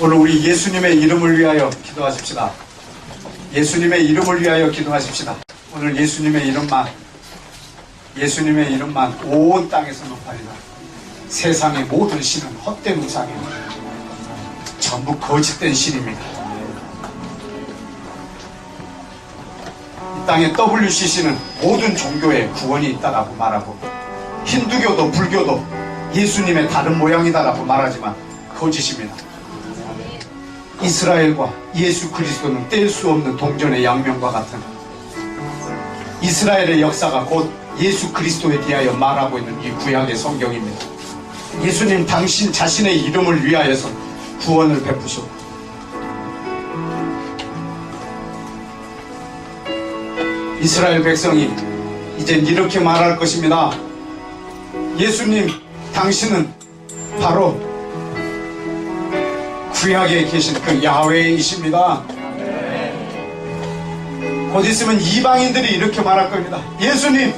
오늘 우리 예수님의 이름을 위하여 기도하십시다. 예수님의 이름을 위하여 기도하십시다. 오늘 예수님의 이름만, 예수님의 이름만 온 땅에서 높아리라. 세상의 모든 신은 헛된 우상입니다. 전부 거짓된 신입니다. 이 땅에 WCC는 모든 종교에 구원이 있다라고 말하고 힌두교도 불교도 예수님의 다른 모양이다라고 말하지만 거짓입니다. 이스라엘과 예수 그리스도는 뗄 수 없는 동전의 양면과 같은 이스라엘의 역사가 곧 예수 그리스도에 대하여 말하고 있는 이 구약의 성경입니다. 예수님 당신 자신의 이름을 위하여서 구원을 베푸셨고 이스라엘 백성이 이젠 이렇게 말할 것입니다. 예수님, 당신은 바로 구약에 계신 그 야훼이십니다. 곧 있으면 이방인들이 이렇게 말할 겁니다. 예수님,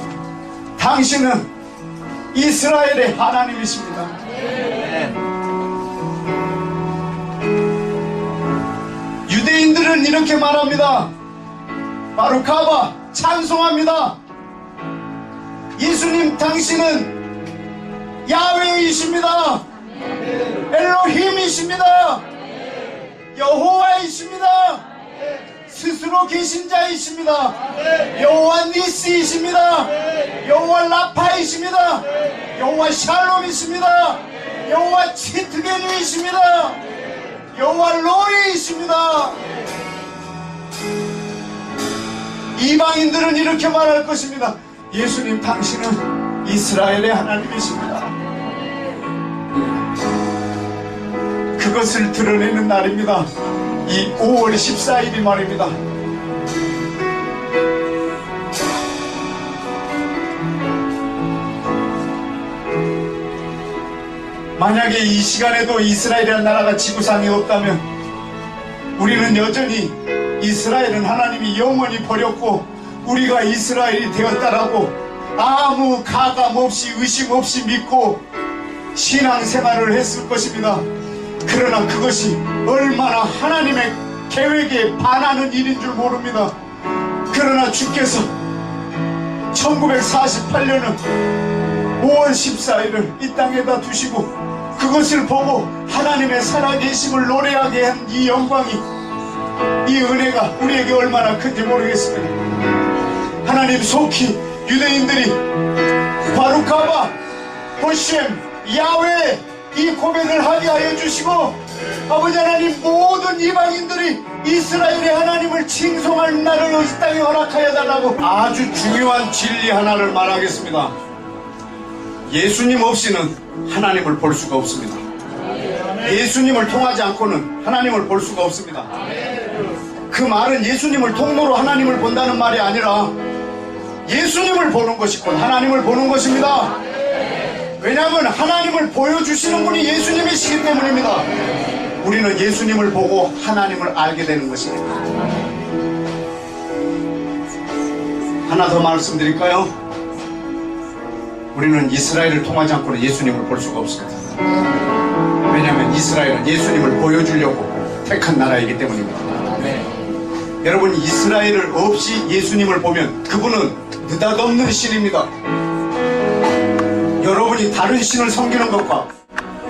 당신은 이스라엘의 하나님이십니다. 유대인들은 이렇게 말합니다. 바루카바 찬송합니다. 예수님 당신은 야훼이십니다. 엘로힘이십니다. 여호와이십니다. 스스로 계신 자이십니다. 여호와 니스이십니다. 여호와 라파이십니다. 여호와 샬롬이십니다. 여호와 치트게누이십니다. 여호와 로이이십니다. 이방인들은 이렇게 말할 것입니다. 예수님 당신은 이스라엘의 하나님이십니다. 그것을 드러내는 날입니다. 이 5월 14일이 말입니다. 만약에 이 시간에도 이스라엘이라는 나라가 지구상에 없다면 우리는 여전히 이스라엘은 하나님이 영원히 버렸고 우리가 이스라엘이 되었다라고 아무 가감 없이 의심 없이 믿고 신앙생활을 했을 것입니다. 그러나 그것이 얼마나 하나님의 계획에 반하는 일인 줄 모릅니다. 그러나 주께서 1948년은 5월 14일을 이 땅에다 두시고 그것을 보고 하나님의 살아계심을 노래하게 한 이 영광이 이 은혜가 우리에게 얼마나 큰지 모르겠습니다. 하나님 속히 유대인들이 바루카바, 호셈, 야외 이 고백을 하게 하여 주시고 아버지 하나님 모든 이방인들이 이스라엘의 하나님을 칭송할 날을 이 땅에 허락하여 달라고 아주 중요한 진리 하나를 말하겠습니다. 예수님 없이는 하나님을 볼 수가 없습니다. 예수님을 통하지 않고는 하나님을 볼 수가 없습니다. 그 말은 예수님을 통로로 하나님을 본다는 말이 아니라 예수님을 보는 것이 곧 하나님을 보는 것입니다. 왜냐하면 하나님을 보여주시는 분이 예수님이시기 때문입니다. 우리는 예수님을 보고 하나님을 알게 되는 것입니다. 하나 더 말씀드릴까요? 우리는 이스라엘을 통하지 않고는 예수님을 볼 수가 없습니다. 왜냐하면 이스라엘은 예수님을 보여주려고 택한 나라이기 때문입니다. 여러분 이스라엘을 없이 예수님을 보면 그분은 느닷없는 신입니다. 여러분이 다른 신을 섬기는 것과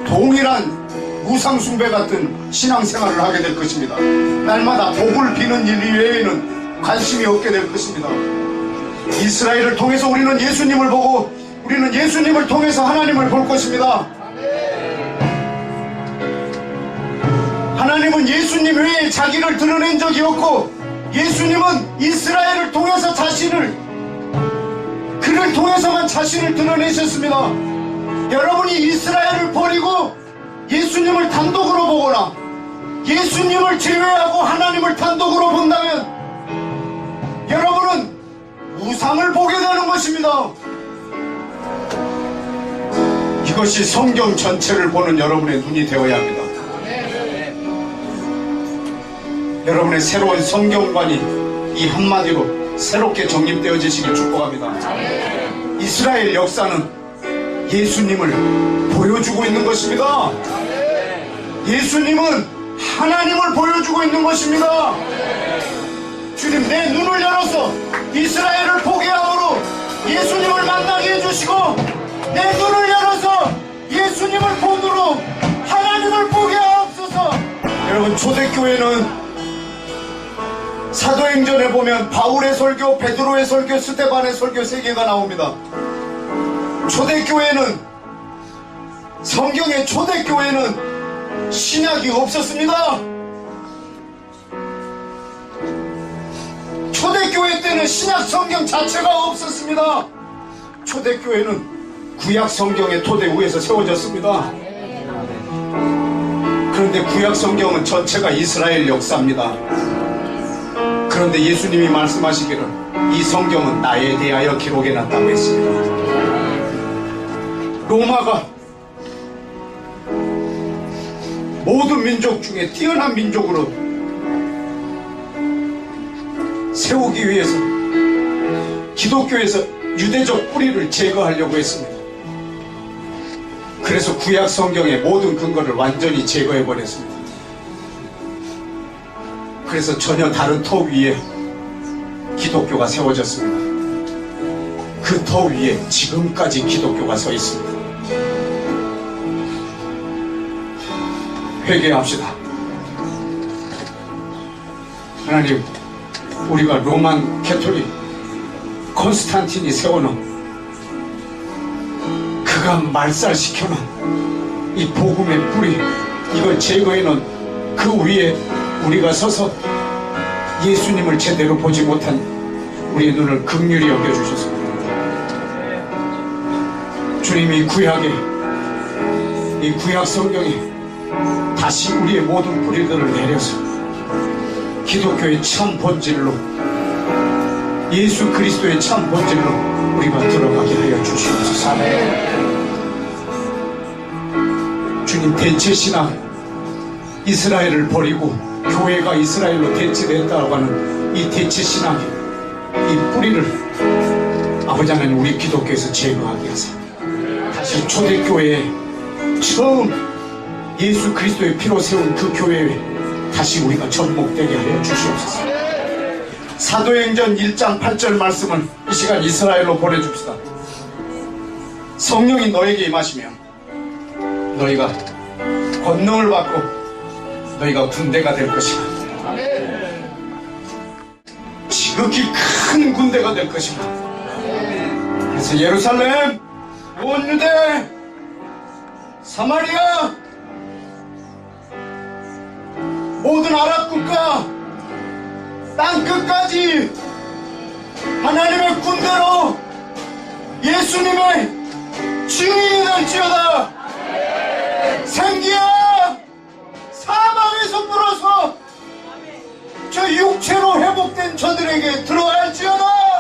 동일한 우상숭배 같은 신앙생활을 하게 될 것입니다. 날마다 복을 비는 일 이외에는 관심이 없게 될 것입니다. 이스라엘을 통해서 우리는 예수님을 보고 우리는 예수님을 통해서 하나님을 볼 것입니다. 하나님은 예수님 외에 자기를 드러낸 적이 없고 예수님은 이스라엘을 통해서 자신을 그를 통해서만 자신을 드러내셨습니다. 여러분이 이스라엘을 버리고 예수님을 단독으로 보거나 예수님을 제외하고 하나님을 단독으로 본다면 여러분은 우상을 보게 되는 것입니다. 이것이 성경 전체를 보는 여러분의 눈이 되어야 합니다. 여러분의 새로운 성경관이 이 한마디로 새롭게 정립되어지시길 축복합니다. 이스라엘 역사는 예수님을 보여주고 있는 것입니다. 예수님은 하나님을 보여주고 있는 것입니다. 주님 내 눈을 열어서 이스라엘을 함으로 예수님을 만나게 해주시고 내 눈을 열어서 예수님을 본으로 하나님을 보게 하옵소서 여러분 초대교회는 사도행전에 보면 바울의 설교, 베드로의 설교, 스테반의 설교 세 개가 나옵니다. 초대교회는 성경의 초대교회는 신약이 없었습니다. 초대교회 때는 신약 성경 자체가 없었습니다. 초대교회는 구약 성경의 토대 위에서 세워졌습니다. 그런데 구약 성경은 전체가 이스라엘 역사입니다. 그런데 예수님이 말씀하시기를 이 성경은 나에 대하여 기록해 놨다고 했습니다. 로마가 모든 민족 중에 뛰어난 민족으로 세우기 위해서 기독교에서 유대적 뿌리를 제거하려고 했습니다. 그래서 구약 성경의 모든 근거를 완전히 제거해 버렸습니다. 그래서 전혀 다른 터 위에 기독교가 세워졌습니다. 그 터 위에 지금까지 기독교가 서 있습니다. 회개합시다. 하나님, 우리가 로만 캐톨릭 콘스탄틴이 세워놓은 그가 말살시켜놓은 이 복음의 뿌리 이걸 제거해놓은 그 위에 우리가 서서 예수님을 제대로 보지 못한 우리의 눈을 극률히 여겨주셔서 주님이 구약에 이 구약 성경에 다시 우리의 모든 뿌리들을 내려서 기독교의 참 본질로 예수 그리스도의 참 본질로 우리가 들어가게 하여 주시옵소서. 주님 대체 신앙 이스라엘을 버리고 교회가 이스라엘로 대체됐다고 하는 이 대체 신앙 이 뿌리를 아버지 하나님 우리 기독교에서 제거하게 하세요. 다시 초대교회에 처음 예수 그리스도의 피로 세운 그 교회에 다시 우리가 접목되게 하여 주시옵소서. 사도행전 1장 8절 말씀을 이 시간 이스라엘로 보내줍시다. 성령이 너에게 임하시면 너희가 권능을 받고 너희가 군대가 될 것이다. 지극히 큰 군대가 될 것이다. 그래서 예루살렘, 온 유대, 사마리아, 모든 아랍 국가, 땅 끝까지 하나님의 군대로 예수님의 증인이 될지어다. 생기야 사망에서 물어서 저 육체로 회복된 저들에게 들어갈지어다.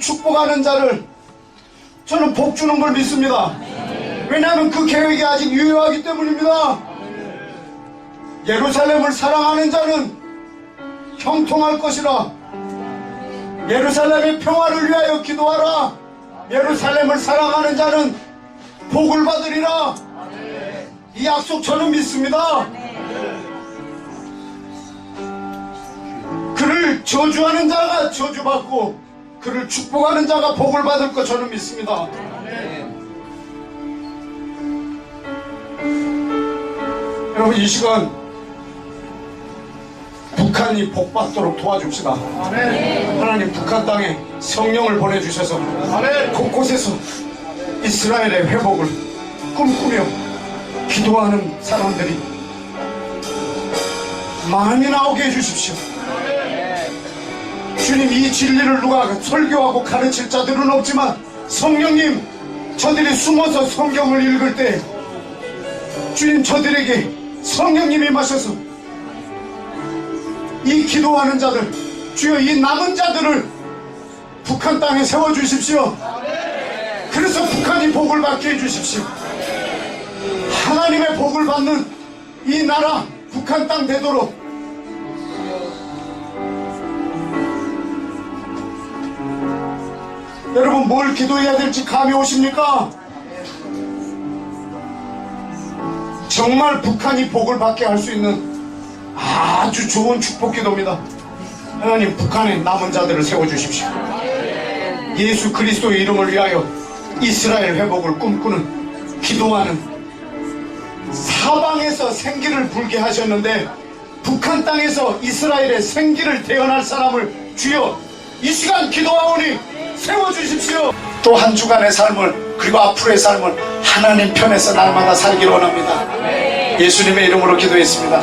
축복하는 자를 저는 복 주는 걸 믿습니다. 왜냐하면 그 계획이 아직 유효하기 때문입니다. 예루살렘을 사랑하는 자는 형통할 것이라. 예루살렘의 평화를 위하여 기도하라. 예루살렘을 사랑하는 자는 복을 받으리라. 이 약속 저는 믿습니다. 그를 저주하는 자가 저주받고 그를 축복하는 자가 복을 받을 것 저는 믿습니다. 여러분 이 시간 북한이 복받도록 도와줍시다. 하나님 북한 땅에 성령을 보내주셔서 곳곳에서 이스라엘의 회복을 꿈꾸며 기도하는 사람들이 많이 나오게 해주십시오. 주님 이 진리를 누가 설교하고 가르칠 자들은 없지만 성령님 저들이 숨어서 성경을 읽을 때 주님 저들에게 성령님이 마셔서 이 기도하는 자들 주여 이 남은 자들을 북한 땅에 세워주십시오. 그래서 북한이 복을 받게 해주십시오. 하나님의 복을 받는 이 나라 북한 땅 되도록 여러분 뭘 기도해야 될지 감이 오십니까? 정말 북한이 복을 받게 할 수 있는 아주 좋은 축복 기도입니다. 하나님 북한에 남은 자들을 세워주십시오. 예수 그리스도의 이름을 위하여 이스라엘 회복을 꿈꾸는 기도하는 사방에서 생기를 불게 하셨는데 북한 땅에서 이스라엘의 생기를 태어날 사람을 주여 이 시간 기도하오니 세워주십시오. 또 한 주간의 삶을 그리고 앞으로의 삶을 하나님 편에서 날마다 살기를 원합니다. 예수님의 이름으로 기도했습니다.